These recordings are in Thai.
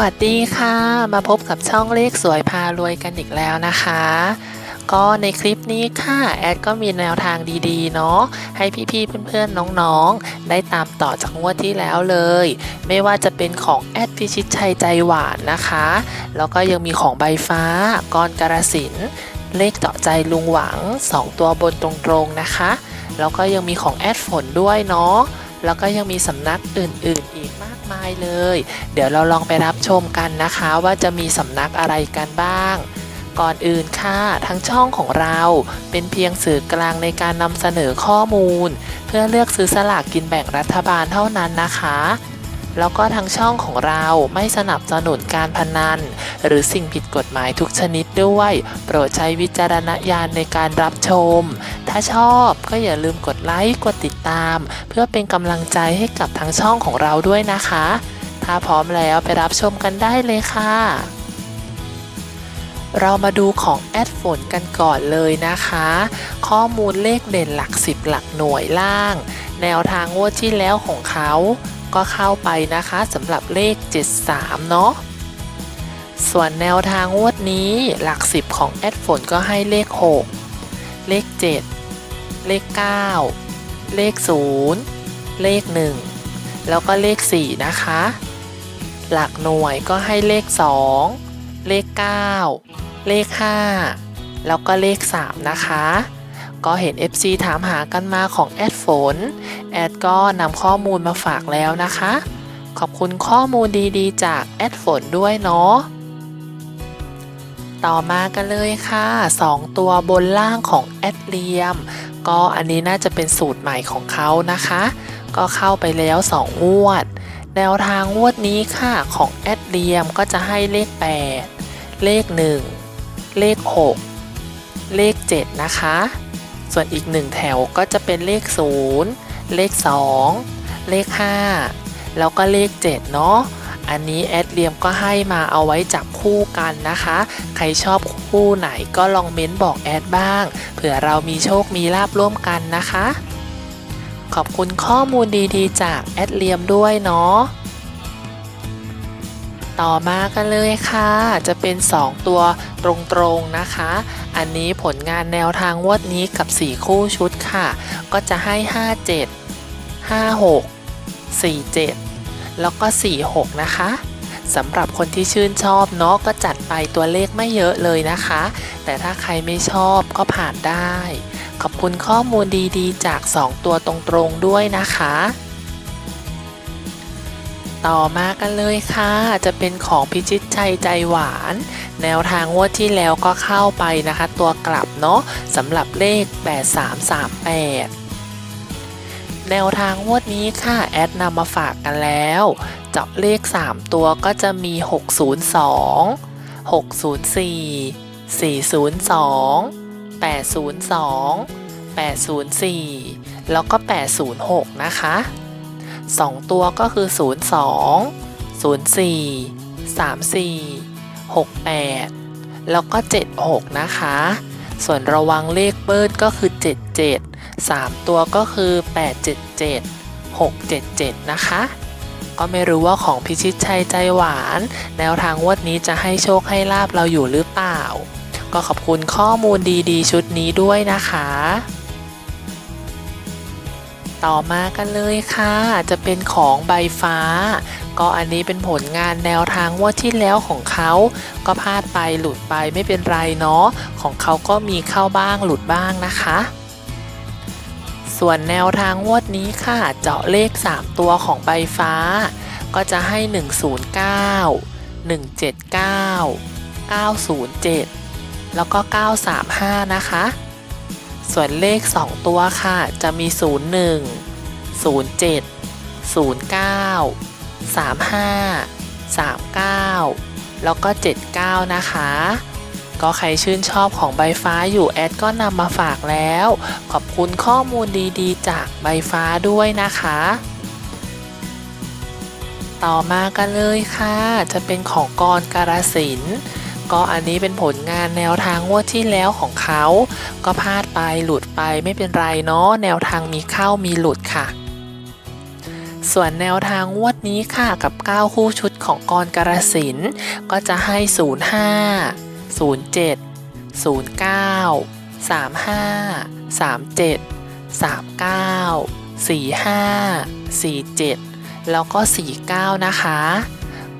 วัสดีค่ะ มาพบกับช่องเลขสวยพารวยกันอีกแล้วนะคะ ก็ในคลิปนี้ค่ะแอดก็มีแนวทางดีๆ เนาะให้พี่ๆเพื่อนๆน้องๆ ได้ตามต่อจากงวดที่แล้วเลย ไม่ว่าจะเป็นของแอดพิชิตชัยใจหวานนะคะ แล้วก็ยังมีของใบฟ้ากรกระสินเลขเจาะใจลุงหวัง 2 ตัวบนตรงๆนะคะ แล้วก็ยังมีของแอดฝนด้วยเนาะ แล้วก็ยังมีสำนักอื่นๆอีกมากมายเลย เดี๋ยวเราลองไปรับชมกันนะคะว่าจะมีสำนักอะไรกันบ้าง ก่อนอื่นค่ะทั้งช่องของเราเป็นเพียงสื่อกลางในการนำเสนอข้อมูล เพื่อเลือกซื้อสลากกินแบ่งรัฐบาลเท่านั้นนะคะ แล้วก็ทางช่องของเราไม่สนับสนุนการพนัน หรือสิ่งผิดกฎหมายทุกชนิดด้วย โปรดใช้วิจารณญาณในการรับชม ถ้าชอบก็อย่าลืมกดไลค์กดติดตาม เพื่อเป็นกำลังใจให้กับทางช่องของเราด้วยนะคะ ถ้าพร้อมแล้วไปรับชมกันได้เลยค่ะเรามาดูของแอดฝนกันก่อนเลยนะคะ ข้อมูลเลขเด่นหลัก 10 หลักหน่วยล่าง แนวทางงวดที่แล้วของเขา ก็เข้าไปนะคะสำหรับเลข 73 เนาะส่วนแนวทางงวดนี้หลัก 10 ของแอดฝนก็ให้เลข 6 เลข 7 เลข 9 เลข 0 เลข 1 แล้วก็เลข 4 นะคะ หลักหน่วยก็ให้เลข 2 เลข 9 เลข 5 แล้วก็เลข 3 นะคะ ก็เห็น FC ถามหากันมาของแอดฝน แอดก็นำข้อมูลมาฝากแล้วนะคะ ขอบคุณข้อมูลดีๆ จากแอดฝนด้วยเนาะ ต่อมากันเลยค่ะ 2 ตัวบนล่างของแอดเลียม ก็อันนี้น่าจะเป็นสูตรใหม่ของเขานะคะ ก็เข้าไปแล้ว 2 งวด แนวทางงวดนี้ค่ะของแอดเลียมก็จะให้เลข 8 เลข 1 เลข 6 เลข 7 นะคะ ส่วนอีกหนึ่งแถวก็จะเป็นเลข 0 เลข 2 เลข 5 แล้วก็เลข 7 เนาะอันนี้แอดเลียมก็ให้มาเอาไว้จับคู่กันนะคะ ใครชอบคู่ไหนก็ลองเม้นบอกแอดบ้าง เผื่อเรามีโชคมีลาบร่วมกันนะคะ ขอบคุณข้อมูลดีๆ จากแอดเลียมด้วยเนาะ ต่อมากันเลยค่ะ จะเป็น 2 ตัวตรงๆนะคะ อันนี้ผลงานแนวทางวดนี้กับ 4 คู่ชุดค่ะ ก็จะให้ 57 56 47 แล้วก็ 46 นะคะสำหรับคนที่ชื่นชอบเนาะก็จัดไปตัวเลขไม่เยอะเลยนะคะ แต่ถ้าใครไม่ชอบก็ผ่านได้ ขอบคุณข้อมูลดีๆ จาก 2 ตัวตรงๆด้วยนะคะ ต่อมากันเลยค่ะ จะเป็นของพิชิตชัยใจหวาน แนวทางงวดที่แล้วก็เข้าไปนะคะ ตัวกลับเนาะสำหรับเลข 8338แนวทางงวดนี้ค่ะ แอดนำมาฝากกันแล้ว เจาะเลข 3 ตัวก็จะมี 602 604 402 802 804 แล้วก็ 806 นะคะ 2 ตัวก็คือ 02 04 34 68 แล้วก็ 76 นะคะ ส่วนระวังเลขเบิร์ดก็คือ 77 3 ตัวก็คือ 877 677 นะคะ ก็ไม่รู้ว่าของพิชิตชัยใจหวาน แนวทางงวดนี้จะให้โชคให้ลาบเราอยู่หรือเปล่า ก็ขอบคุณข้อมูลดีๆ ชุดนี้ด้วยนะคะ ต่อมากันเลยค่ะ จะเป็นของใบฟ้า ก็อันนี้เป็นผลงานแนวทางงวดที่แล้วของเขา ก็พลาดไปหลุดไปไม่เป็นไรเนาะของเขาก็มีเข้าบ้างหลุดบ้างนะคะ ส่วนแนวทางงวดนี้ค่ะ เจาะเลข 3 ตัวของใบฟ้า ก็จะให้ 109 179 907 แล้วก็ 935 นะคะ ส่วนเลข 2 ตัวค่ะ จะมี 01 07 09 35 39 แล้วก็ 79 นะคะ ก็ใครชื่นชอบของใบฟ้าอยู่แอดก็นำมาฝากแล้ว ขอบคุณข้อมูลดีๆ จากใบฟ้าด้วยนะคะ ต่อมากันเลยค่ะ จะเป็นของกรการสิน ก็อันนี้เป็นผลงานแนวทางงวดที่แล้วของเขา ก็พลาดไปหลุดไปไม่เป็นไรเนาะแนวทางมีเข้ามีหลุดค่ะ ส่วนแนวทางงวดนี้ค่ะกับ 9 คู่ชุดของกรกระสินก็จะให้ 05 07 09 35 37 39 45 47 แล้วก็ 49 นะคะ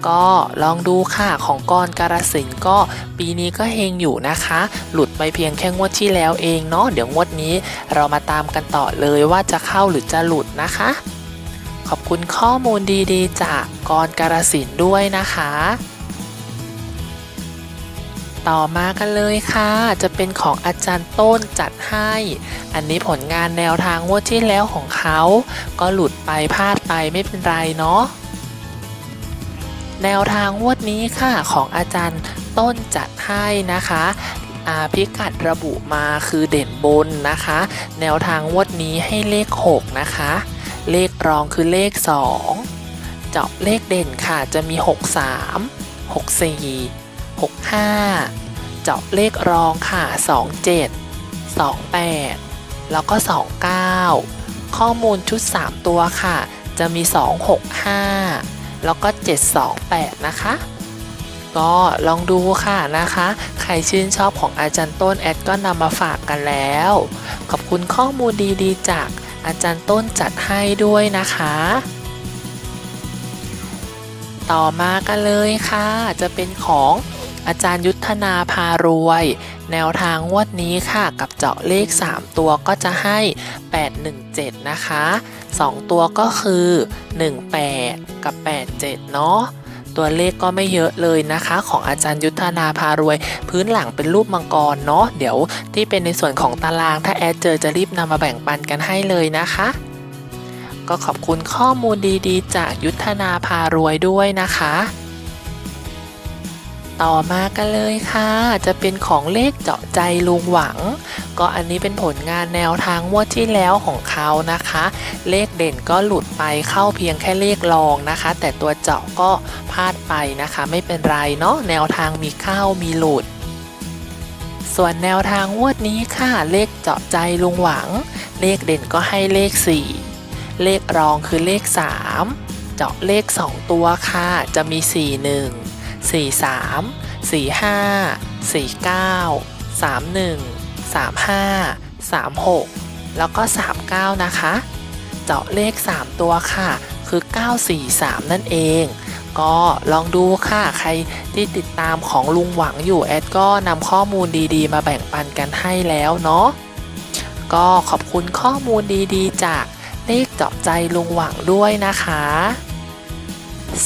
ก็ลองดูค่ะของกรการสินก็ปีนี้ก็เฮงอยู่นะคะ หลุดไปเพียงแค่งวดที่แล้วเองเนาะเดี๋ยวงวดนี้เรามาตามกันต่อเลยว่าจะเข้าหรือจะหลุดนะคะ ขอบคุณข้อมูลดีๆ จากกรการสินด้วยนะคะ ต่อมากันเลยค่ะ จะเป็นของอาจารย์ต้นจัดให้ อันนี้ผลงานแนวทางงวดที่แล้วของเขา ก็หลุดไปพลาดไปไม่เป็นไรเนาะ แนวทางงวดนี้ค่ะของอาจารย์ต้นจัดให้นะคะอ่าพิกัดระบุมาคือเด่นบนนะคะ แนวทางงวดนี้ให้เลข 6 นะคะ เลขรองคือเลข 2 เจาะเลขเด่นค่ะจะมี 63 64 65 เจาะเลขรองค่ะ 27 28 แล้วก็ 29 ข้อมูลชุด 3 ตัวค่ะ จะมี 265 แล้วก็ 728 นะคะ ก็ลองดูค่ะนะคะ ใครชื่นชอบของอาจารย์ต้นแอดก็นำมาฝากกันแล้ว ขอบคุณข้อมูลดีๆ จากอาจารย์ต้นจัดให้ด้วยนะคะ ต่อมากันเลยค่ะ จะเป็นของ อาจารย์ยุทธนาพารวย แนวทางงวดนี้ค่ะ กับเจาะเลข 3 ตัวก็จะให้ 817 นะคะ 2 ตัวก็คือ 18 กับ 87 เนาะตัวเลขก็ไม่เยอะเลยนะคะ ของอาจารย์ยุทธนาพารวย พื้นหลังเป็นรูปมังกรเนาะเดี๋ยวที่เป็นในส่วนของตาราง ถ้าแอดเจอจะรีบนำมาแบ่งปันกันให้เลยนะคะ ก็ขอบคุณข้อมูลดีๆ จากยุทธนาพารวยด้วยนะคะ ต่อมากันเลยค่ะ จะเป็นของเลขเจาะใจลุงหวัง ก็อันนี้เป็นผลงานแนวทางงวดที่แล้วของเขานะคะ เลขเด่นก็หลุดไปเข้าเพียงแค่เลขรองนะคะ แต่ตัวเจาะก็พลาดไปนะคะ ไม่เป็นไรเนาะแนวทางมีเข้ามีหลุด ส่วนแนวทางงวดนี้ค่ะ เลขเจาะใจลุงหวัง เลขเด่นก็ให้เลข 4 เลขรองคือเลข 3 เจาะเลข 2 ตัวค่ะ จะมี 41 43 45 49 31 35 36 แล้วก็ 39 นะคะ เจาะเลข 3 ตัวค่ะ คือ 943 นั่นเอง ก็ลองดูค่ะ ใครที่ติดตามของลุงหวังอยู่แอดก็นำข้อมูลดีๆ มาแบ่งปันกันให้แล้วเนาะ ก็ขอบคุณข้อมูลดีๆ จากเลขเจาะใจลุงหวังด้วยนะคะ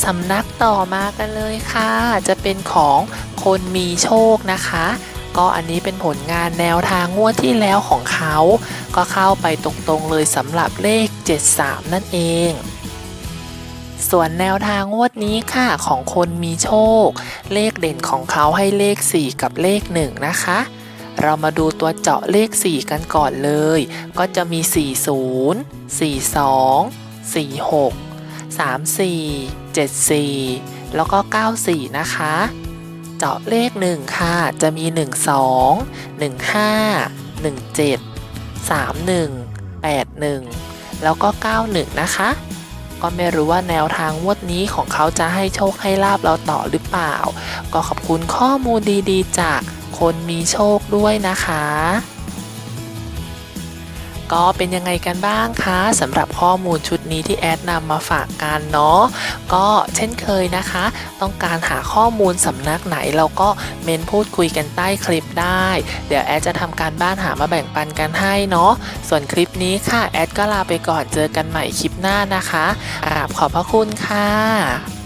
สำนักต่อมากันเลยค่ะ จะเป็นของคนมีโชคนะคะ ก็อันนี้เป็นผลงานแนวทางงวดที่แล้วของเขา ก็เข้าไปตรงๆเลยสำหรับเลข 73 นั่นเองส่วนแนวทางงวดนี้ค่ะของคนมีโชค เลขเด่นของเขาให้เลข 4 กับเลข 1 นะคะ เรามาดูตัวเจาะเลข 4 กันก่อนเลย ก็จะมี 40 42 46 34 74 แล้วก็ 94 นะคะ เจาะเลข 1 ค่ะ จะมี 12 15 17 31 81 แล้วก็ 91 นะคะ ก็ไม่รู้ว่าแนวทางงวดนี้ของเขาจะให้โชคให้ลาบเราต่อหรือเปล่า ก็ขอบคุณข้อมูลดีๆ จากคนมีโชคด้วยนะคะ ก็เป็นยังไงกันบ้างคะสำหรับข้อมูลชุดนี้ที่แอดนำมาฝากกันเนาะก็เช่นเคยนะคะ ต้องการหาข้อมูลสำนักไหนเราก็เมนพูดคุยกันใต้คลิปได้ เดี๋ยวแอดจะทำการบ้านหามาแบ่งปันกันให้เนาะส่วนคลิปนี้ค่ะแอดก็ลาไปก่อนเจอกันใหม่คลิปหน้านะคะขอบพระคุณค่ะ